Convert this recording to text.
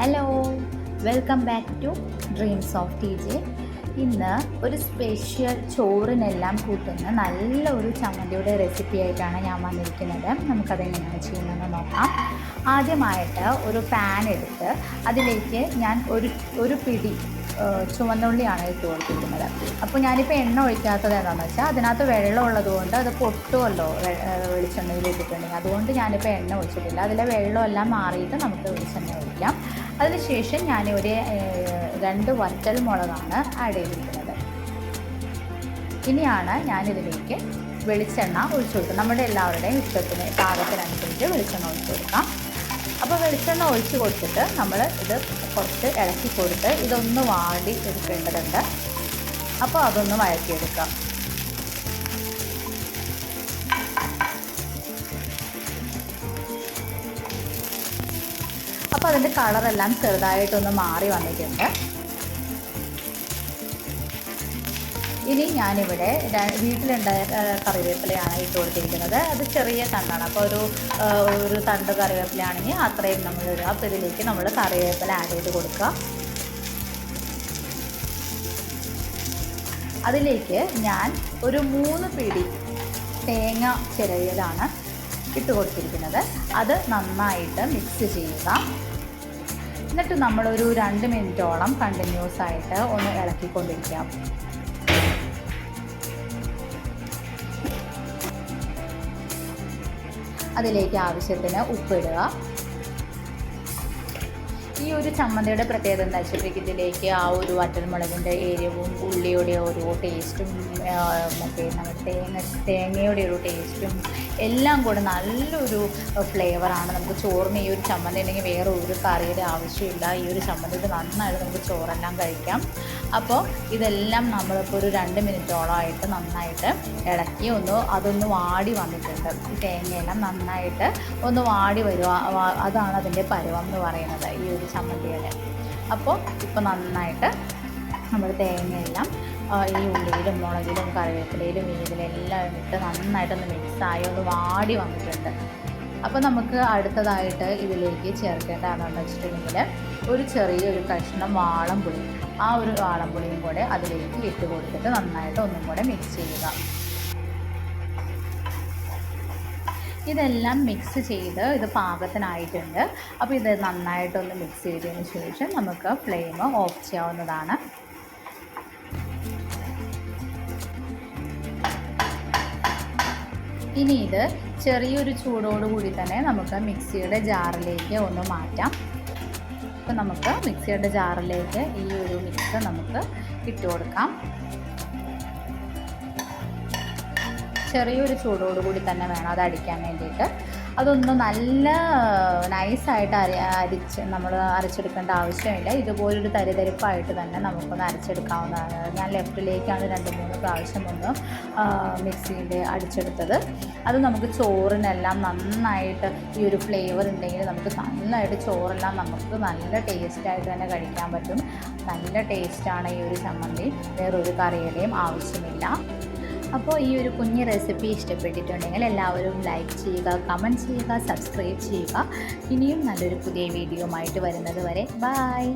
Hello welcome back to dreams of T J ഇന്ന് ഒരു special ചോറിനെല്ലാം കൂട്ടുന്ന നല്ല ഒരു ചമ്മന്തിയുടെ റെസിപ്പി ആയിട്ടാണ് ഞാൻ വന്നിരിക്കുന്നത്. നമുക്കതെങ്ങനെയാണ് ചെയ്യുന്നതെന്ന് നോക്കാം. ആദ്യമായിട്ട് ഒരു പാൻ എടുത്ത് അതിലേക്ക് ഞാൻ ഒരു ഒരു പിടി ചുവന്നുള്ളിയാണ് ഇട്ട് കൊടുത്തിരിക്കുന്നത്. അപ്പോൾ ഞാനിപ്പോൾ എണ്ണ ഒഴിക്കാത്തത് എന്താണെന്ന് വെച്ചാൽ അതിനകത്ത് വെള്ളം ഉള്ളതുകൊണ്ട് അത് പൊട്ടുമല്ലോ വെളിച്ചെണ്ണയിൽ ഇട്ടിട്ടുണ്ടെങ്കിൽ അതുകൊണ്ട് ഞാനിപ്പോൾ എണ്ണ ഒഴിച്ചിട്ടില്ല. അതിലെ വെള്ളമെല്ലാം മാറിയിട്ട് നമുക്ക് വെളിച്ചെണ്ണ ഒഴിക്കാം. അതിനുശേഷം ഞാൻ ഒരു രണ്ട് വറ്റൽ മുളകാണ് ആഡ് ചെയ്തിരിക്കുന്നത്. ഇനിയാണ് ഞാനിതിലേക്ക് വെളിച്ചെണ്ണ ഒഴിച്ചു കൊടുക്കുക. നമ്മുടെ എല്ലാവരുടെയും ഇഷ്ടത്തിന് പാകത്തിനനുസരിച്ച് വെളിച്ചെണ്ണ ഒഴിച്ചു കൊടുക്കാം. അപ്പോൾ വെളിച്ചെണ്ണ ഒഴിച്ചു കൊടുത്തിട്ട് നമ്മൾ ഇത് കുറച്ച് ഇളക്കി കൊടുത്ത് ഇതൊന്ന് വാടി എടുക്കേണ്ടതുണ്ട്. അപ്പോൾ അതൊന്ന് വഴറ്റിയെടുക്കാം. അപ്പോൾ അതിന്റെ കളറെല്ലാം ചെറുതായിട്ടൊന്ന് മാറി വന്നിട്ടുണ്ട്. ഇനി ഞാനിവിടെ വീട്ടിലുണ്ടായ കറിവേപ്പിലയാണ് ഇട്ട് കൊടുത്തിരിക്കുന്നത്. അത് ചെറിയ തണ്ടാണ്. അപ്പോൾ ഒരു ഒരു തണ്ട് കറിവേപ്പിലയാണെങ്കിൽ അത്രയും നമ്മൾ ഇടുക അപ്പോൾ ഇതിലേക്ക് നമ്മൾ കറിവേപ്പില ആഡ് ചെയ്ത് കൊടുക്കുക. അതിലേക്ക് ഞാൻ ഒരു മൂന്ന് പിടി തേങ്ങ ചിരവിയതാണ് ഇട്ട് കൊടുത്തിരിക്കുന്നത്. അത് നന്നായിട്ട് മിക്സ് ചെയ്യുക. എന്നിട്ട് നമ്മളൊരു രണ്ട് മിനിറ്റോളം കണ്ടിന്യൂസ് ആയിട്ട് ഒന്ന് ഇളക്കിക്കൊണ്ടിരിക്കാം. അതിലേക്ക് ആവശ്യത്തിന് ഉപ്പിടുക ഈ ഒരു ചമ്മന്തിയുടെ പ്രത്യേകത എന്താ വെച്ചിട്ടുണ്ടെങ്കിൽ ഇതിലേക്ക് ആ ഒരു വറ്റൽമുളകിന്റെ എരിവും ഉള്ളിയുടെ ഒരു ടേസ്റ്റും മറ്റേ നമ്മുടെ തേങ്ങ തേങ്ങയുടെ ഒരു ടേസ്റ്റും എല്ലാം കൂടെ നല്ലൊരു ഫ്ലേവറാണ് നമുക്ക് ചോറിന് ഈ ഒരു ചമ്മന്തി ഉണ്ടെങ്കിൽ വേറെ ഒരു കറിയുടെ ആവശ്യമില്ല. ഈ ഒരു ചമ്മന്തിയുടെ നന്നായിട്ട് നമുക്ക് ചോറെല്ലാം കഴിക്കാം. അപ്പോൾ ഇതെല്ലാം നമ്മളിപ്പോൾ ഒരു രണ്ട് മിനിറ്റോളമായിട്ട് നന്നായിട്ട് ഇളക്കി ഒന്ന് അതൊന്ന് വാടി വന്നിട്ടുണ്ട്. ഈ തേങ്ങയെല്ലാം നന്നായിട്ട് ഒന്ന് വാടി വരുക അതാണ് അതിന്റെ പരുവം എന്ന് പറയുന്നത് ഈ ഒരു ചമ്മന്തിയുടെ. അപ്പോൾ ഇപ്പോൾ നന്നായിട്ട് നമ്മൾ തേങ്ങയെല്ലാം ഈ ഉള്ളിയിലും മുളകിലും കറിവേപ്പിലയിലും ഇതിലെല്ലാം ഇട്ട് നന്നായിട്ടൊന്ന് മിക്സായി ഒന്ന് വാടി വന്നിട്ടുണ്ട്. അപ്പോൾ നമുക്ക് അടുത്തതായിട്ട് ഇതിലേക്ക് ചേർക്കേണ്ടതാണെന്ന് വെച്ചിട്ടുണ്ടെങ്കിൽ ഒരു ചെറിയൊരു കഷ്ണം വാളംപുളി ആ ഒരു വാളംപുളിയും കൂടെ അതിലേക്ക് ഇട്ട് കൊടുത്തിട്ട് നന്നായിട്ട് ഒന്നും കൂടെ മിക്സ് ചെയ്യുക. ഇതെല്ലാം മിക്സ് ചെയ്ത് ഇത് പാകത്തിനായിട്ടുണ്ട്. അപ്പോൾ ഇത് നന്നായിട്ടൊന്ന് മിക്സ് ചെയ്തതിന് ശേഷം നമുക്ക് ഫ്ലെയിം ഓഫ് ചെയ്യാവുന്നതാണ്. ഇനി ഇത് ചെറിയൊരു ചൂടോടുകൂടി തന്നെ നമുക്ക് മിക്സിയുടെ ജാറിലേക്ക് ഒന്ന് മാറ്റാം. അപ്പോൾ നമുക്ക് മിക്സിയുടെ ജാറിലേക്ക് ഈ ഒരു മിക്സ് നമുക്ക് ഇട്ടു കൊടുക്കാം. ചെറിയൊരു ചൂടോടുകൂടി തന്നെ വേണം അത് അടിക്കാൻ വേണ്ടിയിട്ട്. അതൊന്ന് നല്ല നൈസായിട്ട് അരി അരിച്ച് നമ്മൾ അരച്ചെടുക്കേണ്ട ആവശ്യമില്ല. ഇതുപോലൊരു തരിതരിപ്പായിട്ട് തന്നെ നമുക്കൊന്ന് അരച്ചെടുക്കാവുന്നതാണ്. ഞാൻ ലെഫ്റ്റിലേക്കാണ് രണ്ട് മൂന്ന് പ്രാവശ്യം ഒന്ന് മിക്സിയിൽ അടിച്ചെടുത്തത്. അത് നമുക്ക് ചോറിനെല്ലാം നന്നായിട്ട് ഈ ഒരു ഫ്ലേവർ ഉണ്ടെങ്കിൽ നമുക്ക് നന്നായിട്ട് ചോറെല്ലാം നമുക്ക് നല്ല ടേസ്റ്റായിട്ട് തന്നെ കഴിക്കാൻ പറ്റും. നല്ല ടേസ്റ്റാണ് ഈ ഒരു ചമ്മന്തി. വേറൊരു കറിയുടെയും ആവശ്യമില്ല. അപ്പോൾ ഈ ഒരു കുഞ്ഞ് റെസിപ്പി ഇഷ്ടപ്പെട്ടിട്ടുണ്ടെങ്കിൽ എല്ലാവരും ലൈക്ക് ചെയ്യുക കമന്റ് ചെയ്യുക സബ്സ്ക്രൈബ് ചെയ്യുക. ഇനിയും നല്ലൊരു പുതിയ വീഡിയോ ആയിട്ട് വരുന്നത് വരെ. ബായ്